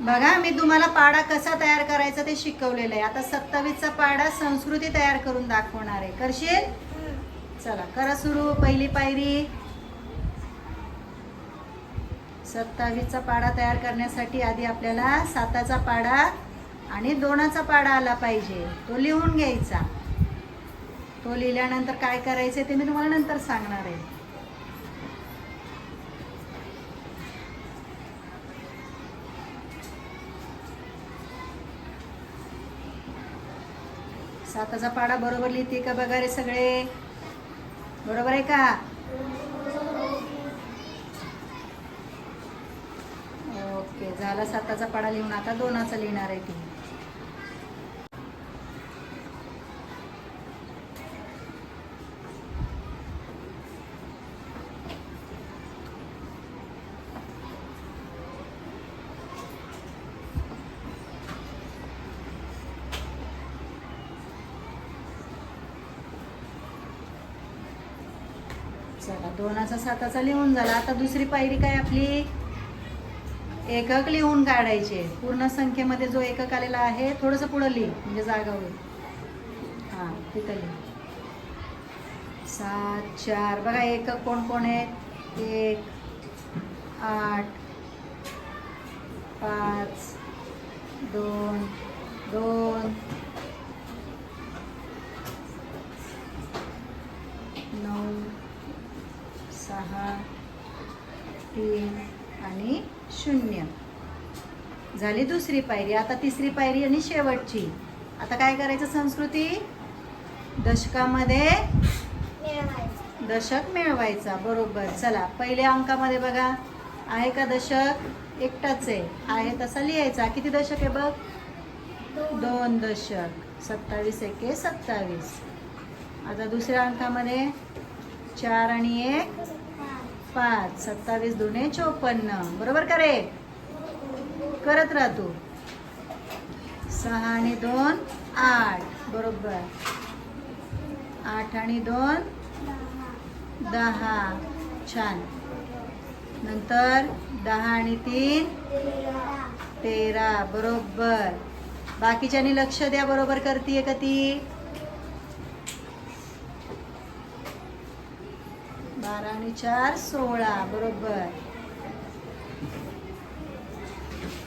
बघा मी तुम्हाला पाडा कसा तयार करायचा ते शिकवलेलं आहे. आता सत्तावीसचा पाडा संस्कृती तयार करून दाखवणार आहे. करशील? चला करा सुरू. पहिली पायरी. सत्तावीसचा पाडा तयार करण्यासाठी आधी आपल्याला साताचा पाडा आणि दोनाचा पाडा आला पाहिजे. तो लिहून घ्यायचा. तो लिहिल्यानंतर काय करायचं ते मी तुम्हाला नंतर सांगणार आहे. साताचा पाडा बरोबर लिहिते का बघा रे सगळे? बरोबर आहे का? ओके झाला साताचा पाडा लिहून. आता दोनाचा लिहिणार आहे ती. चला दोनाचा साताचा लिहून झाला. आता दुसरी पायरी काय आपली? एकक लिहून काढायचे. पूर्ण संख्येमध्ये जो एकक आलेला आहे थोडंसं पुढं लिह म्हणजे जागा होईल. हां तिथं लिह. सात चार. बघा एकक कोण कोण आहेत? एक आठ पाच दोन दोन सहा तीन आणि शून्य. झाली दुसरी पायरी. आता तिसरी पायरी आणि शेवटची. आता काय करायचं संस्कृती? दशकामध्ये दशक मिळवायचा. बरोबर. चला पहिल्या अंकामध्ये बघा. आहे का दशक? एकटाच आहे. आहे तसा लिहायचा. किती दशक आहे बघ? दोन दशक. सत्तावीस एके सत्तावीस. आता दुसऱ्या अंकामध्ये चार आणि एक पाच सत्तावीस दोन्ही चोपन्न. बरोबर का रे? करत राहतो तू. सहा आणि दोन आठ. बरोबर. आठ आणि दोन दहा. छान. नंतर दहा आणि तीन तेरा. बरोबर. बाकीच्यांनी लक्ष द्या बरोबर करतीये का ती? बारा आणि चार सोळा बरोबर.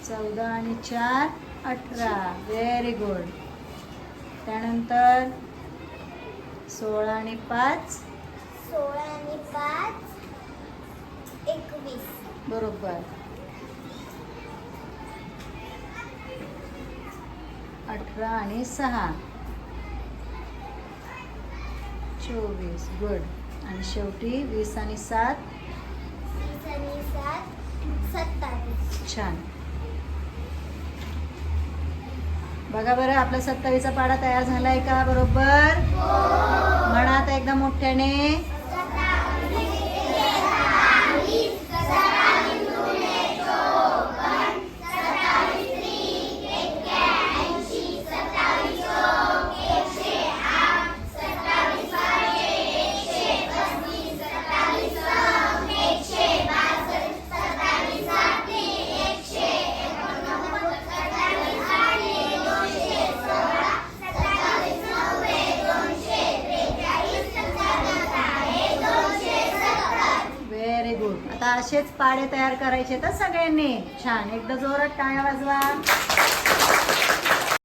चौदा आणि चार अठरा. व्हेरी गुड त्यानंतर सोळा आणि पाच. सोळा आणि पाच एकवीस. बरोबर. अठरा आणि सहा. चोवीस. गुड आणि शेवटी वीस आणि सात? सत्तावीस. छान. बघा बरं आपला सत्तावीसचा पाडा तयार झालाय का? बरोबर? म्हणा आता एकदा मोठ्याने. आता असेच पाडे तयार करायचे तर सगळ्यांनी. छान. एकदा जोरात टाळ्या वाजवा.